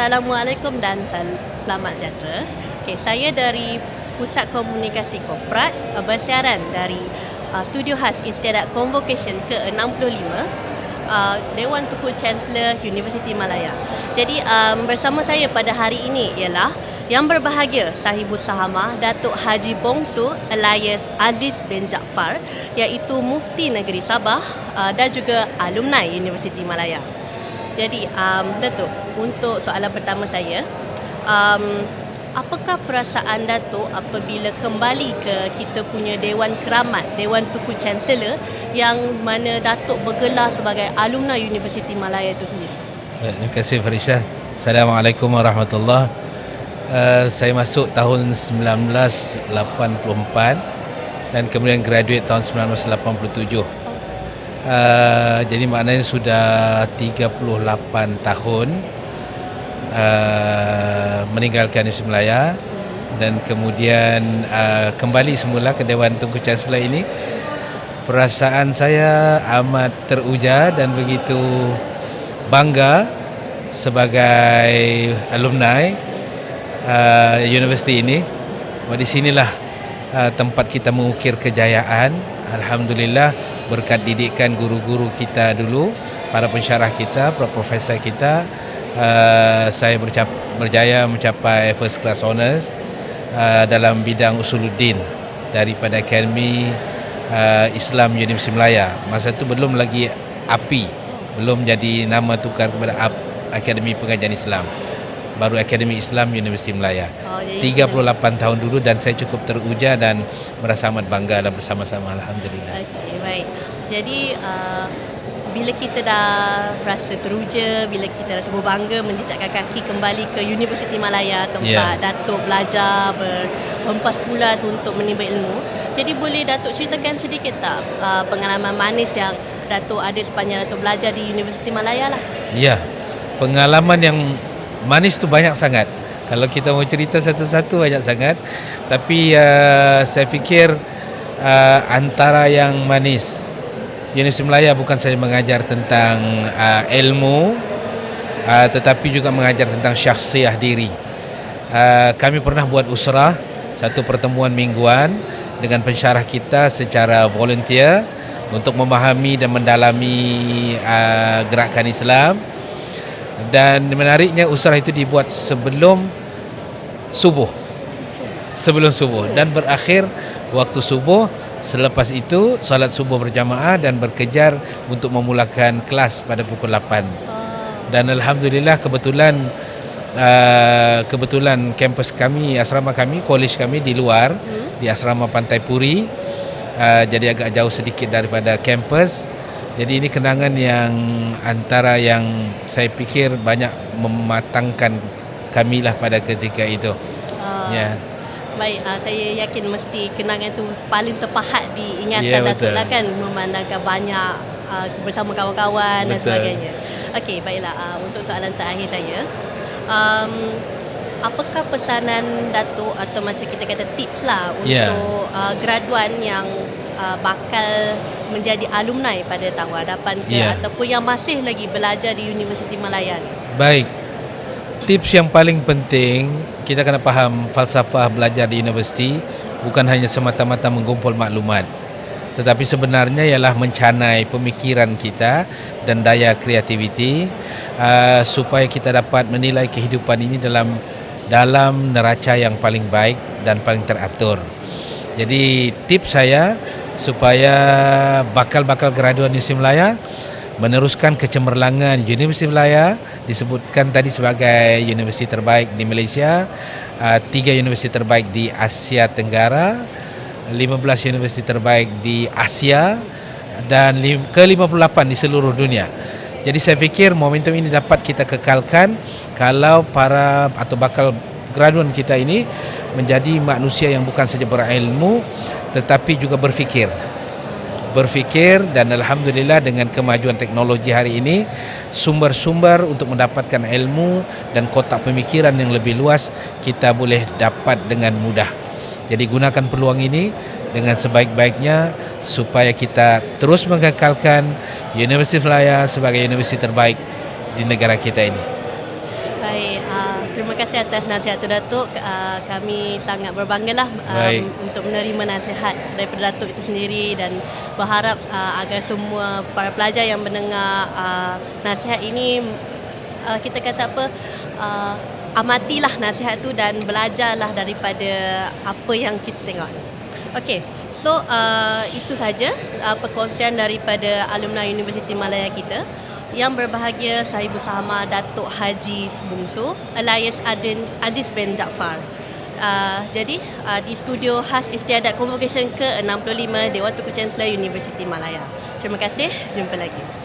Assalamualaikum dan sel- selamat sejahtera. Okay, saya dari Pusat Komunikasi Korporat uh, bersiaran dari uh, Studio khas Istiadat Convocation ke-65 uh, Dewan Tukul Chancellor Universiti Malaya. Jadi um, bersama saya pada hari ini ialah yang berbahagia Sahibus Sahamah Datuk Haji Bongsu Elias Aziz bin Jaafar iaitu Mufti Negeri Sabah uh, dan juga alumni Universiti Malaya. Jadi um, Datuk, untuk soalan pertama saya, um, apakah perasaan Datuk apabila kembali ke kita punya Dewan Keramat, Dewan Tuku Chancellor yang mana Datuk bergelar sebagai alumni Universiti Malaya itu sendiri? Eh, Terima kasih Farisha. Assalamualaikum warahmatullahi uh, Saya masuk tahun 1984 dan kemudian graduate tahun 1987. Uh, jadi maknanya sudah 38 tahun uh, meninggalkan Universiti Melaya dan kemudian uh, kembali semula ke Dewan Tunku Chancellor ini. Perasaan saya amat teruja dan begitu bangga sebagai alumni uh, universiti ini. Di sinilah uh, tempat kita mengukir kejayaan. Alhamdulillah berkat didikan guru-guru kita dulu para pensyarah kita para profesor kita uh, saya bercap, berjaya mencapai first class honours uh, dalam bidang usuluddin daripada Akademi uh, Islam Universiti Melaya masa itu belum lagi API belum jadi nama tukar kepada Akademi Pengajian Islam baru Akademi Islam Universiti Melaya. Oh, jadi 38 tahun dulu dan saya cukup teruja dan merasa amat bangga dan bersama-sama alhamdulillah. Okey, baik. Jadi uh, bila kita dah rasa teruja, bila kita rasa berbangga menjejakkan kaki kembali ke Universiti Malaya tempat Ya. Datuk belajar berhempas pulas untuk menimba ilmu. Jadi boleh Datuk ceritakan sedikit tak uh, pengalaman manis yang Datuk ada sepanjang Datuk belajar di Universiti Malaya lah. Ya. Pengalaman yang manis tu banyak sangat. Kalau kita mau cerita satu-satu banyak sangat. Tapi uh, saya fikir uh, antara yang manis Universiti Melaya bukan saja mengajar tentang uh, ilmu uh, tetapi juga mengajar tentang syakhsiah diri. Uh, kami pernah buat usrah satu pertemuan mingguan dengan pensyarah kita secara volunteer untuk memahami dan mendalami uh, gerakan Islam. Dan menariknya usrah itu dibuat sebelum subuh. Sebelum subuh. Dan berakhir waktu subuh selepas itu salat subuh berjamaah dan berkejar untuk memulakan kelas pada pukul 8 dan alhamdulillah kebetulan uh, kebetulan kampus kami asrama kami college kami di luar di asrama Pantai Puri. Uh, jadi agak jauh sedikit daripada kampus. Jadi ini kenangan yang antara yang saya fikir banyak mematangkan kamilah pada ketika itu. Uh, ya Baik, uh, saya yakin mesti kenangan tu paling terpahat di ingatan Ya, Datuk lah kan memandangkan banyak uh, bersama kawan-kawan dan Betul. sebagainya. Okey, baiklah uh, untuk soalan terakhir saya. Um, apakah pesanan Datuk atau macam kita kata tips lah untuk Ya. uh, graduan yang uh, bakal menjadi alumni pada tahun hadapan ke Ya. ataupun yang masih lagi belajar di Universiti Malaya ni? Baik. Tips yang paling penting kita kena faham falsafah belajar di universiti bukan hanya semata-mata mengumpul maklumat tetapi sebenarnya ialah mencanai pemikiran kita dan daya kreativiti uh, supaya kita dapat menilai kehidupan ini dalam dalam neraca yang paling baik dan paling teratur. Jadi tips saya supaya bakal-bakal graduan Universiti Melaya meneruskan kecemerlangan Universiti Melaya disebutkan tadi sebagai universiti terbaik di Malaysia, uh, tiga universiti terbaik di Asia Tenggara, 15 universiti terbaik di Asia dan lim- ke-58 di seluruh dunia. Jadi saya fikir momentum ini dapat kita kekalkan kalau para atau bakal graduan kita ini menjadi manusia yang bukan saja berilmu tetapi juga berfikir berfikir dan alhamdulillah dengan kemajuan teknologi hari ini sumber-sumber untuk mendapatkan ilmu dan kotak pemikiran yang lebih luas kita boleh dapat dengan mudah. Jadi gunakan peluang ini dengan sebaik-baiknya supaya kita terus mengekalkan Universiti Melaya sebagai universiti terbaik di negara kita ini. Kasih atas nasihat tu Datuk. Uh, kami sangat berbanggalah Baik. um, untuk menerima nasihat daripada Datuk itu sendiri dan berharap uh, agar semua para pelajar yang mendengar uh, nasihat ini uh, kita kata apa uh, amatilah nasihat tu dan belajarlah daripada apa yang kita tengok. Okey. So uh, itu saja uh, perkongsian daripada alumni Universiti Malaya kita. Yang berbahagia saya bersama Datuk Haji Bungsu alias Azin, Aziz bin Jaafar. Uh, jadi uh, di studio khas istiadat convocation ke-65 Dewan Tuku Chancellor Universiti Malaya. Terima kasih, jumpa lagi.